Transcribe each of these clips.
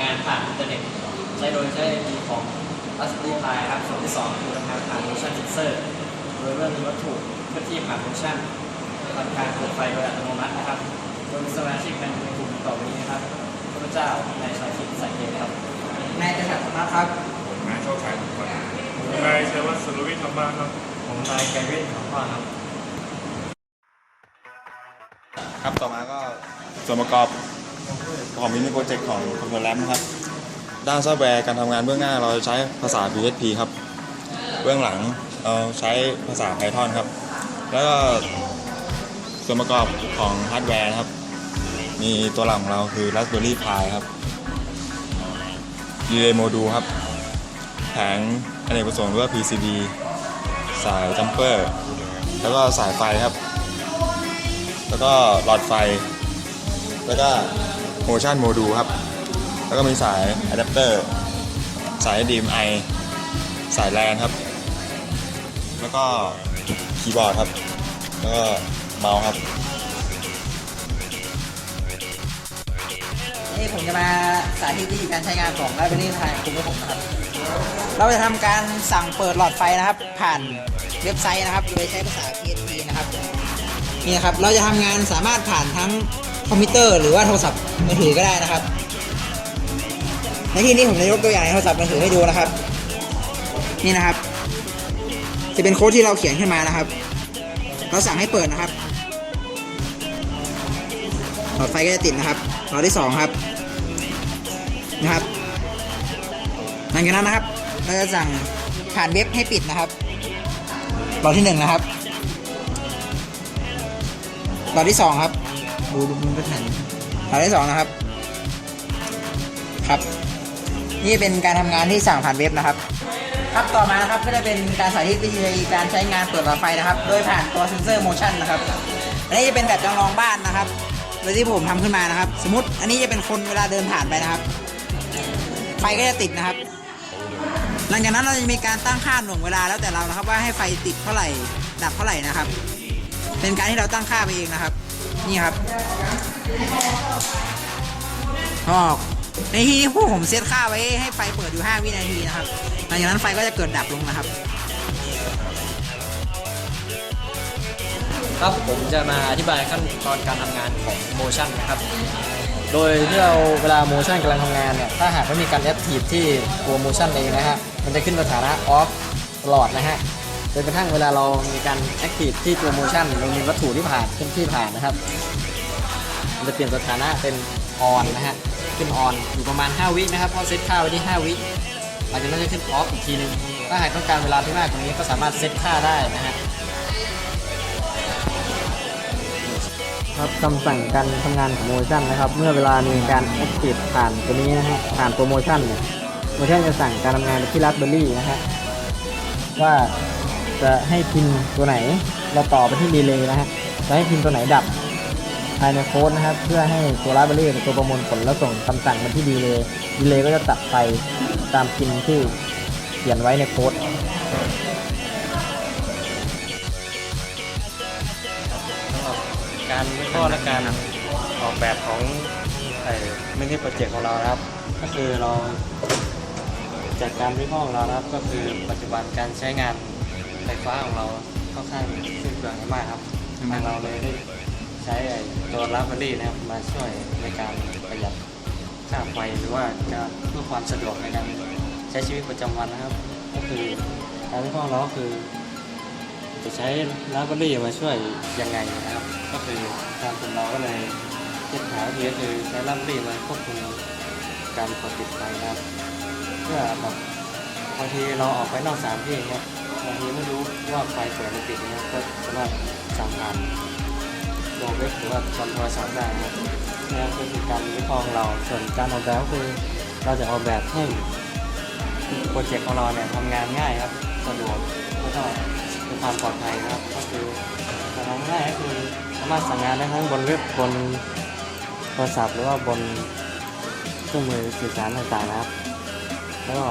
งานผ่านอินเทอร์เน็ตใช้โดยใช้ไอพีของ Raspberry Pi ครับส่วนที่สองคือทำงานผ่าน motion sensor โดยเมื่อมีวัตถุเคลื่อนที่ผ่าน motion ทำการเปิดไฟโดยอัตโนมัตินะครับโดยมีสมาชิกในกลุ่มต่อไปนี้นะครับพระเจ้านายชายคิดใส่เกมครับนายจะถัดมาครับผมนายโชคชัยผมนายเชวัตสุรวิทย์ธรรมะครับผมนายแกวินของพ่อครับครับต่อมาก็ส่วนประกอบ ของมินิโปรเจกต์ของคอมพิวเตอร์แลมครับ ด้านซอฟต์แวร์การทำงานเบื้องหน้าเราใช้ภาษา PHP ครับ เบื้องหลังเราใช้ภาษา Python ครับ แล้วก็ส่วนประกอบของฮาร์ดแวร์นะครับ มีตัวหลักของเราคือ Raspberry Pi ครับ Relay Module ครับ แผงอเนกประสงค์หรือว่า PCB สายจัมเปอร์ แล้วก็สายไฟครับ แล้วก็หลอดไฟ แล้วก็ motion module ครับ แล้วก็มีสายอะแดปเตอร์สาย DMI สายแลนครับ แล้วก็คีย์บอร์ดครับ แล้วก็เมาส์ครับ นี่ผมจะมาสาธิตวิธีการใช้งานของ Raspberry Pi ของคุณผู้ชมนะครับ เราจะทำการสั่งเปิดหลอดไฟนะครับ ผ่านเว็บไซต์นะครับ โดยใช้ภาษา PHP นะครับ นี่นะครับ เราจะทำงานสามารถผ่านทั้ง คอมพิวเตอร์หรือว่าโทรศัพท์มือถือก็ได้นะครับ ในที่นี้ผมจะยกตัวอย่างในโทรศัพท์มือถือให้ดูนะครับ นี่นะครับ จะเป็นโค้ดที่เราเขียนขึ้นมานะครับ เราสั่งให้เปิดนะครับหลอดไฟก็จะติดนะครับหลอดที่สองครับนะครับหลังจากนั้นนะครับ เราจะสั่งผ่านเว็บให้ปิดนะครับหลอดที่หนึ่งนะครับหลอดที่สองครับ ดูดูมันก็ทันหลอดที่สองนะครับ ครับ นี่เป็นการทำงานที่สั่งผ่านเว็บนะครับ ครับต่อมานะครับก็จะเป็นการสาธิตวิธีการใช้งานเปิดหลอดไฟนะครับ โดยผ่านตัวเซนเซอร์โมชั่นนะครับอันนี้จะเป็นแบบจำลองบ้านนะครับโดยที่ผมทำขึ้นมานะครับ สมมติอันนี้จะเป็นคนเวลาเดินผ่านไปนะครับ ไฟก็จะติดนะครับ หลังจากนั้นเราจะมีการตั้งค่าหน่วงเวลาแล้วแต่เรานะครับ ว่าให้ไฟติดเท่าไหร่ดับเท่าไหร่นะครับ เป็นการที่เราตั้งค่าไปเองนะครับ นี่ครับก็ในที่นี้พวกผมเซตค่าไว้ให้ไฟเปิดอยู่ 5 วินาทีนะครับหลังจากนั้นไฟก็จะเกิดดับลงนะครับ ครับผมจะมาอธิบายขั้นตอนการทำงานของ motion นะครับ โดยที่เราเวลา motion กำลังทำงานเนี่ย ถ้าหากไม่มีการ active ที่ตัว motion เองนะฮะ มันจะขึ้นสถานะ off ตลอดนะฮะ จนกระทั่งเวลาเรามีการ active ที่ตัว motion เรามีวัตถุที่ผ่านขึ้นที่ผ่านนะครับ มันจะเปลี่ยนสถานะเป็น on นนะฮะขึ้น on อยู่ประมาณ 5 วินะครับเพราะเซตค่าไว้ที่ 5 วิหลังจากนั้นจะขึ้น off อีกทีหนึงถ้าหากต้องการเวลาที่มากกว่านี้ก็สามารถเซตค่าได้นะฮะครับคำสั่งการทำงานของโมชั่นนะครับ เมื่อเวลามีการ active ผ่านตัวนี้นะฮะผ่านตัวโมชั่นเนี่ยโมชั่นจะสั่งการทำงานไปที่ Raspberry นะฮะว่า จะให้พินตัวไหนเราต่อไปที่ดีเลย์นะฮะจะให้พินตัวไหนดับภายในโค้ดนะครับ เพื่อให้ตัว Raspberry เป็นตัวประมวลผลแล้วส่งคำสั่งมาที่ดีเลย์ดีเลย์ก็จะตัดไฟตามพินที่เขียนไว้ในโค้ดการวิเคราะห์และการออกแบบของไอ้มินิโปรเจกต์ของเราครับ ก็คือเราจากการวิเคราะห์ของเรานะครับ ก็คือปัจจุบันการใช้งาน ไฟฟ้าของเราค่อนข้างสิ้นเปลืองมากครับทางเราเลยได้ใช้ไอ้ตัวรับเบอรี่นะครับมาช่วยในการประหยัดค่าไฟหรือว่าการเพื่อความสะดวกในการใช้ชีวิตประจำวันนะครับ ก็คือการวิเคราะห์ของเราก็คือ จะใช้ลาเบอรี่มาช่วยยังไงนะครับ ก็คือทางคนเราก็เลยคิดหาวิธีก็คือใช้ลาเบอรี่มาควบคุมการกดติดไฟนะครับ เพื่อแบบบางทีเราออกไปนอกสถามที่เนี่ย บางทีไม่รู้ว่าไฟเปิดหรือปิดเนี่ยก็สามารถสั่งผ่านโลเว็บหรือว่าบนโทรศัพท์ได้นะครับนี่ก็คือการวิเคราะห์ของเราส่วนการออกแบบก็คือเราจะออกแบบให้โปรเจกต์ของเราเนี่ยทำงานง่ายครับสะดวกแล้วก็มีความปลอดภัยนะครับ ก็คือการทำง่ายก็คือสามารถสั่งงานได้ทั้งบนเว็บบนโทรศัพท์หรือว่าบนเครื่องมือสื่อสารต่างๆนะครับ แล้วก็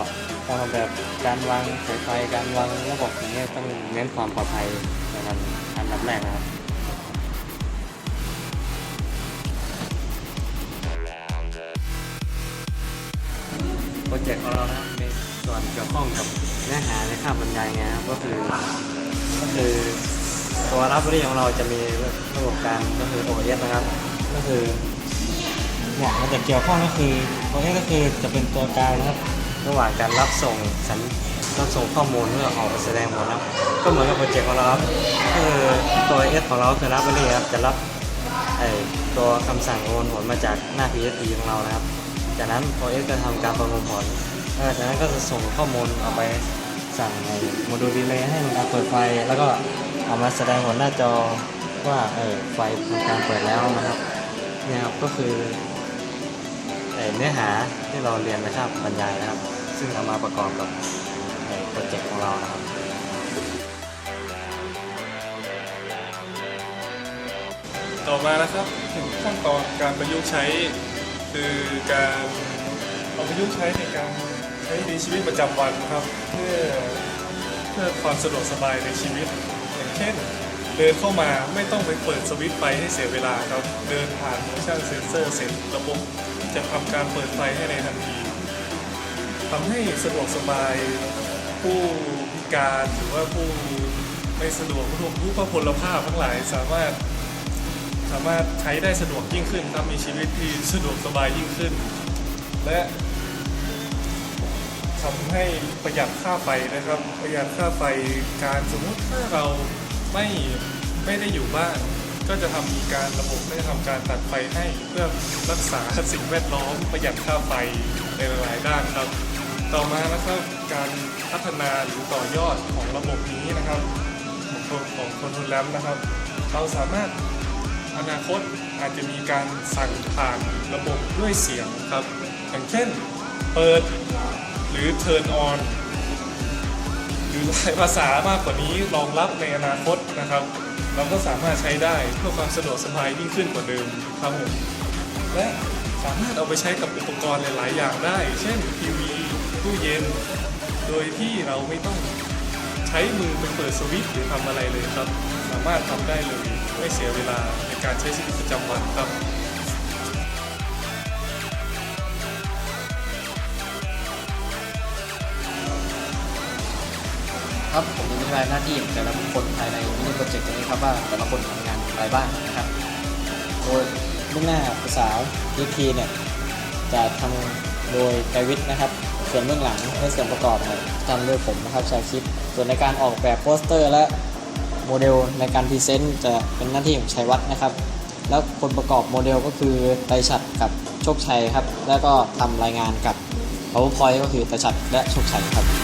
การออกแบบการวางสายไฟการวางระบบอย่างเงี้ยต้องเน้นความปลอดภัยในการอันดับแรกนะครับโปรเจกต์ของเรานะครับในส่วนเกี่ยวข้องกับเนื้อหาในคาบบรรยายไงครับก็คือก็คือตัวรับรีของเราจะมีระบบการก็คือ OS นะครับ ก็คือเนี่ยมันจะเกี่ยวข้องก็คือ OS ก็คือจะเป็นตัวกลางนะครับ ระหว่างการรับส่งสัญรับส่งข้อมูลเพื่อออกไปแสดงผลนะครับก็เหมือนกับโปรเจกต์ของเราครับคือตัว S ของเราคือรับรีครับจะรับไอตัวคำสั่งโอนผลมาจากหน้า PSP ของเรานะครับ จากนั้น OS จะทำการประมวลผลจากนั้นก็จะส่งข้อมูลออกไปสั่งในโมดูลดีเลย์ให้ทำการเปิดไฟ แล้วก็เอามาแสดงผลหน้าจอว่าเออไฟทำการเปิดแล้วนะครับเนี่ยครับก็คือเนื้อหาที่เราเรียนในคาบบรรยายนะครับ ซึ่งเอามาประกอบกับไอโปรเจกต์ของเรานะครับต่อมานะครับถึงขั้นตอนการประยุกต์ใช้คือการเอาประยุกต์ใช้ในการใช้ในชีวิตประจำวันครับ เพื่อเพื่อความสะดวกสบายในชีวิต อย่างเช่น เดินเข้ามาไม่ต้องไปเปิดสวิตช์ไฟให้เสียเวลาครับ เดินผ่าน motion sensor เสร็จระบบจะทำการเปิดไฟให้ในทันที ทำให้สะดวกสบายผู้พิการหรือว่าผู้ไม่สะดวกผู้ผู้พลภาพทั้งหลายสามารถสามารถใช้ได้สะดวกยิ่งขึ้นครับมีชีวิตที่สะดวกสบายยิ่งขึ้น และทำให้ประหยัดค่าไฟนะครับ ประหยัดค่าไฟการสมมุติถ้าเราไม่ไม่ได้อยู่บ้าน ก็จะทำมีการระบบได้ทำการตัดไฟให้เพื่อรักษาสิ่งแวดล้อมประหยัดค่าไฟในหลายด้านครับ ต่อมานะครับการพัฒนาหรือต่อยอดของระบบนี้นะครับของของคอนโทรลแลมนะครับ เราสามารถอนาคตอาจจะมีการสั่งผ่านระบบด้วยเสียงครับ อย่างเช่นเปิดหรือ turn on หรือหลายภาษามากกว่านี้รองรับในอนาคตนะครับ เราก็สามารถใช้ได้เพื่อความสะดวกสบายยิ่งขึ้นกว่าเดิมครับผมและ สามารถเอาไปใช้กับอุปกรณ์หลาย ๆ อย่างได้ เช่นทีวีตู้เย็น โดยที่เราไม่ต้องใช้มือไปเปิดสวิตช์หรือทำอะไรเลยครับ สามารถทำได้เลยไม่เสียเวลาในการใช้ชีวิตประจำวันครับครับผมจะอธิบายหน้าที่ของแต่ละบุคคลภายในมินิโปรเจกต์นี้ครับว่าแต่ละคนทำงานอะไรบ้างนะครับโดย เบื้องหน้าภาษา EP เนี่ยจะทำโดยไกวิทนะครับ ส่วนเบื้องหลังและส่วนประกอบเนี่ยทำโดยผมนะครับชาคิด ส่วนในการออกแบบโปสเตอร์ และโมเดลในการพรีเซนต์จะเป็นหน้าที่ของชัยวัฒน์นะครับ แล้วคนประกอบโมเดลก็คือไตรฉัดกับโชคชัยครับ แล้วก็ทำรายงานกับ PowerPoint ก็คือไตรฉัดและโชคชัยครับ